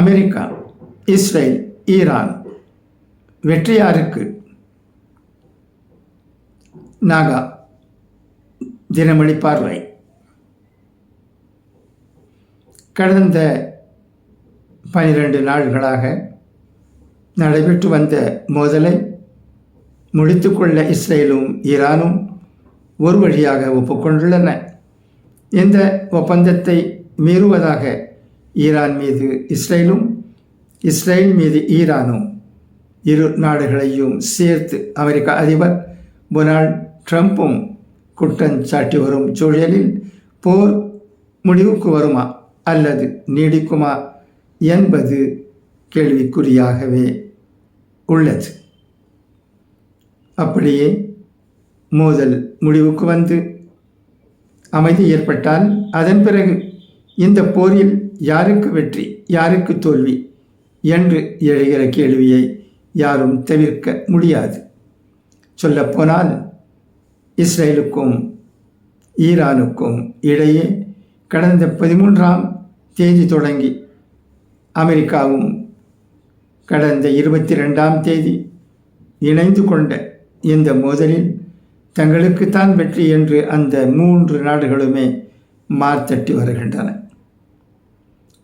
America Israel Iran வெற்றியாருக்கு நாகா தினமணி பார்வை. கடந்த பனிரெண்டு நாள்களாக நடைபெற்று வந்த மோதலை முடித்துக்கொள்ள இஸ்ரேலும் ஈரானும் ஒரு வழியாக ஒப்புக்கொண்டுள்ளன. இந்த ஒப்பந்தத்தை மீறுவதாக ஈரான் மீது இஸ்ரேலும் இஸ்ரேல் மீது ஈரானும் இரு நாடுகளையும் சேர்த்து அமெரிக்க அதிபர் டொனால்ட் ட்ரம்ப்பும் குற்றம் சாட்டி வரும் சூழலில் போர் முடிவுக்கு வருமா அல்லது நீடிக்குமா என்பது கேள்விக்குறியாகவே உள்ளது. அப்படியே மோதல் முடிவுக்கு வந்து அமைதி ஏற்பட்டால் அதன் பிறகு இந்த போரில் யாருக்கு வெற்றி யாருக்கு தோல்வி என்று எழுகிற கேள்வியை யாரும் தவிர்க்க முடியாது. சொல்லப்போனால் இஸ்ரேலுக்கும் ஈரானுக்கும் இடையே கடந்த பதிமூன்றாம் தேதி தொடங்கி அமெரிக்காவும் கடந்த இருபத்தி ரெண்டாம் தேதி இணைந்து கொண்ட இந்த மோதலில் தங்களுக்குத்தான் வெற்றி என்று அந்த மூன்று நாடுகளுமே மார்த்தட்டி வருகின்றன.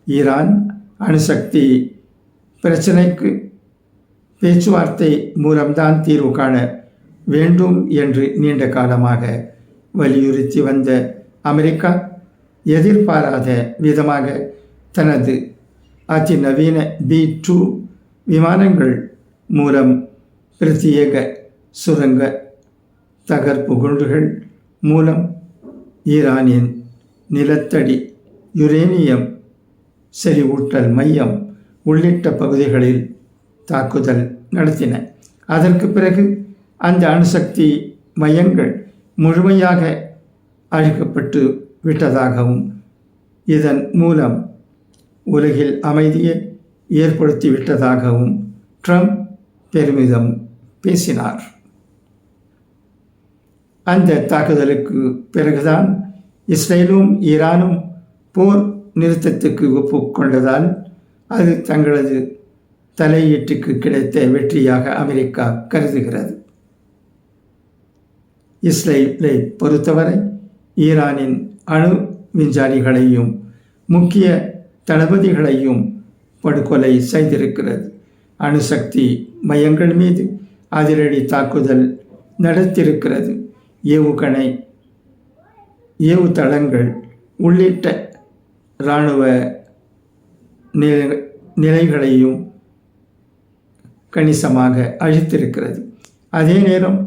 ஈரான் அணுசக்தி பிரச்சனைக்கு பேச்சுவார்த்தை மூலம்தான் தீர்வு காண வேண்டும் என்று நீண்ட காலமாக வலியுறுத்தி வந்த அமெரிக்கா எதிர்பாராத விதமாக தனது அதிநவீன பி டூ விமானங்கள் மூலம் பிரத்யேக சுரங்க தகர்ப்பு குண்டுகள் மூலம் ஈரானின் நிலத்தடி யுரேனியம் செறிவூட்டல் மையம் உள்ளிட்ட பகுதிகளில் தாக்குதல் நடத்தின. அதற்கு பிறகு அந்த அணுசக்தி மையங்கள் முழுமையாக அழிக்கப்பட்டு விட்டதாகவும் இதன் மூலம் உலகில் அமைதியை ஏற்படுத்திவிட்டதாகவும் ட்ரம்ப் பெருமிதம் பேசினார். அந்த தாக்குதலுக்கு பிறகுதான் இஸ்ரேலும் ஈரானும் போர் நிறுத்தத்துக்கு ஒப்புக்கொண்டதால் அது தங்களது தலையீட்டுக்கு கிடைத்த வெற்றியாக அமெரிக்கா கருதுகிறது. இஸ்ரேலை பொறுத்தவரை ஈரானின் அணு விஞ்ஞானிகளையும் முக்கிய தளபதிகளையும் படுகொலை செய்திருக்கிறது. அணுசக்தி மையங்கள் மீது அதிரடி தாக்குதல் நடத்திருக்கிறது ஏவுகணை ஏவுதளங்கள் உள்ளிட்ட இராணுவ நிலை நிலைகளையும் கணிசமாக அழித்திருக்கிறது. அதே நேரம்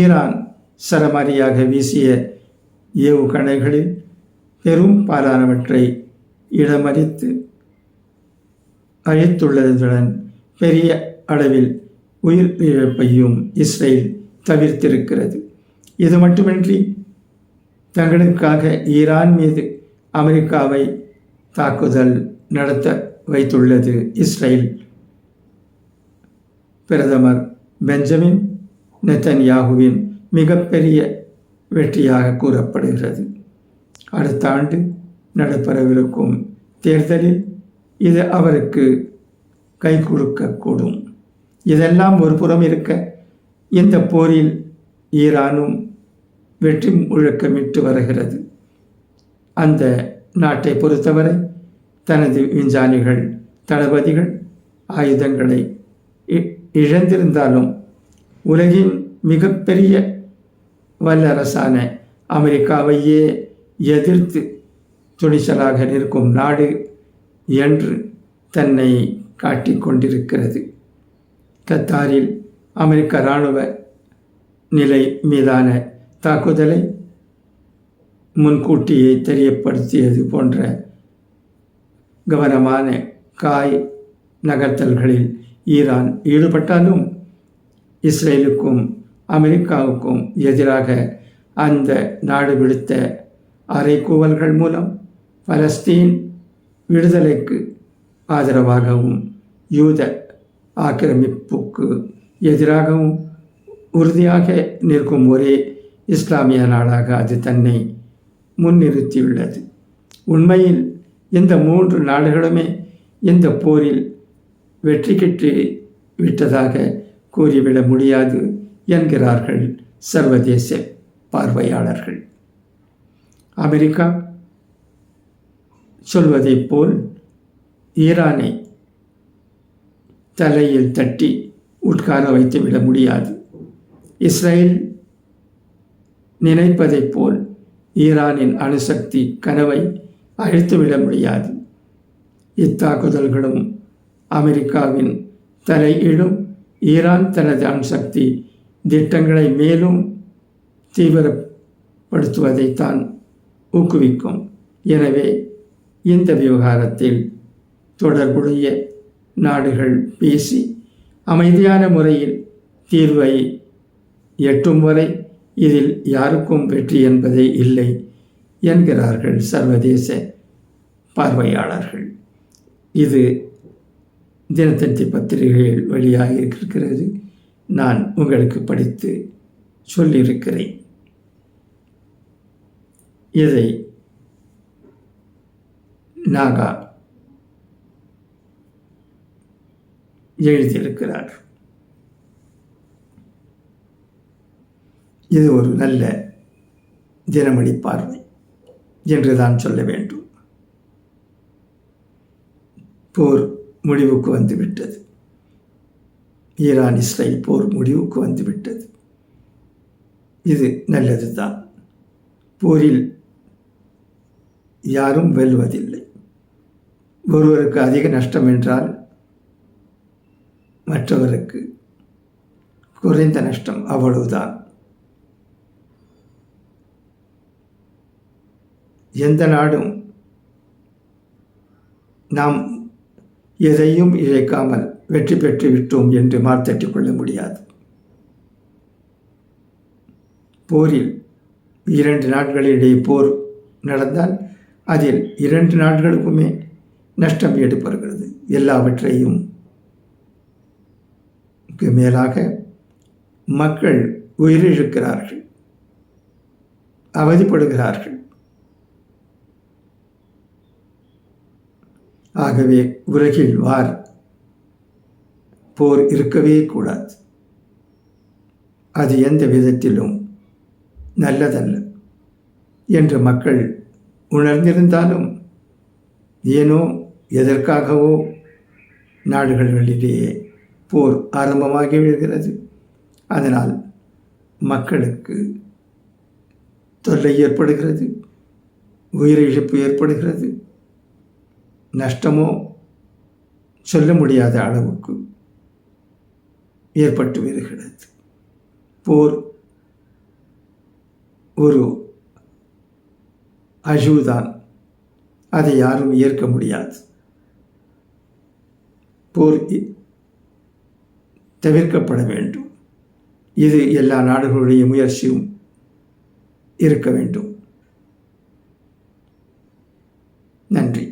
ஈரான் சரமாரியாக வீசிய ஏவுகணைகளில் பெரும் பாலானவற்றை இடமறித்து அழித்துள்ளதுடன் பெரிய அளவில் உயிர் இழப்பையும் இஸ்ரேல் தவிர்த்திருக்கிறது. இது மட்டுமின்றி தங்களுக்காக ஈரான் மீது அமெரிக்காவை தாக்குதல் நடத்த வைத்துள்ளது இஸ்ரேல். பிரதமர் பெஞ்சமின் நெத்தன்யாகுவின் மிகப்பெரிய வெற்றியாக கூறப்படுகிறது. அடுத்த ஆண்டு நடைபெறவிருக்கும் தேர்தலில் இது அவருக்கு கை கொடுக்கக்கூடும். இதெல்லாம் ஒரு புறம் இருக்க இந்த போரில் ஈரானும் வெற்றி முழக்கமிட்டு வருகிறது. அந்த நாட்டை பொறுத்தவரை தனது விஞ்ஞானிகள் தளபதிகள் ஆயுதங்களை இழந்திருந்தாலும் உலகின் மிகப்பெரிய வல்லரசான அமெரிக்காவையே எதிர்த்து துணிச்சலாக நிற்கும் நாடு என்று தன்னை காட்டிக்கொண்டிருக்கிறது கத்தாரில் அமெரிக்க இராணுவ நிலை மீதான தாக்குதலை முன்கூட்டியே தெரியப்படுத்தியது போன்ற கவனமான காய் நகர்த்தல்களில் ஈரான் ஈடுபட்டாலும் இஸ்ரேலுக்கும் அமெரிக்காவுக்கும் எதிராக அந்த நாடு விடுத்த அறைகூவல்கள் மூலம் பலஸ்தீன் விடுதலைக்கு ஆதரவாகவும் யூத ஆக்கிரமிப்புக்கு எதிராகவும் உறுதியாக நிற்கும் ஒரே இஸ்லாமிய நாடாக அது தன்னை முன்னிறுத்தியுள்ளது. உண்மையில் இந்த மூன்று நாடுகளுமே இந்த போரில் வெற்றி கெட்டு விட்டதாக கூறிவிட முடியாது என்கிறார்கள் சர்வதேச பார்வையாளர்கள். அமெரிக்கா சொல்வதைப் போல் ஈரானை தலையில் தட்டி உட்கார வைத்துவிட முடியாது. இஸ்ரேல் நினைப்பதைப் போல் ஈரானின் அணுசக்தி கனவை அழித்துவிட முடியாது. இத்தாக்குதல்களும் அமெரிக்காவின் தலையீடும் ஈரான் தனது அணுசக்தி திட்டங்களை மேலும் தீவிரப்படுத்துவதைத்தான் ஊக்குவிக்கும். எனவே இந்த விவகாரத்தில் தொடர்புடைய நாடுகள் பேசி அமைதியான முறையில் தீர்வை எட்டும் வரை இதில் யாருக்கும் வெற்றி என்பதே இல்லை என்கிறார்கள் சர்வதேச பார்வையாளர்கள். இது தினத்தந்தி பத்திரிகைகள் வெளியாக இருக்கிறது நான் உங்களுக்கு படித்து சொல்லியிருக்கிறேன். இதை நாகா எழுதியிருக்கிறார். இது ஒரு நல்ல தினமணி பார்வை என்று தான் சொல்ல வேண்டும். போர் முடிவுக்கு வந்துவிட்டது. ஈரான் இஸ்ரேல் போர் முடிவுக்கு வந்துவிட்டது. இது நல்லது தான் போரில் யாரும் வெல்வதில்லை. ஒருவருக்கு அதிக நஷ்டம் என்றால் மற்றவருக்கு குறைந்த நஷ்டம் அவ்வளவுதான். எந்த நாடும் நாம் எதையும் இழைக்காமல் வெற்றி பெற்று விட்டோம் என்று மார்த்தட்டிக் கொள்ள முடியாது. போரில் இரண்டு நாட்களிடையே போர் நடந்தால் அதில் இரண்டு நாட்களுக்குமே நஷ்டம் ஏற்படுகிறது. எல்லாவற்றையும் மேலாக மக்கள் உயிரிழக்கிறார்கள் அவதிப்படுகிறார்கள். ஆகவே உலகில் வார் போர் இருக்கவே கூடாது. அது எந்த விதத்திலும் நல்லதல்ல என்று மக்கள் உணர்ந்திருந்தாலும் ஏனோ எதற்காகவோ நாடுகளிலேயே போர் ஆரம்பமாகி விடுகிறது. அதனால் மக்களுக்கு தொல்லை ஏற்படுகிறது உயிரிழப்பு ஏற்படுகிறது. நஷ்டமோ சொல்ல முடியாத அளவுக்கு ஏற்பட்டு வருகிறது. போர் ஒரு அழிவுதான். அதை யாரும் ஏற்க முடியாது. போர் தவிர்க்கப்பட வேண்டும். இது எல்லா நாடுகளுடைய முயற்சியும் இருக்க வேண்டும். நன்றி.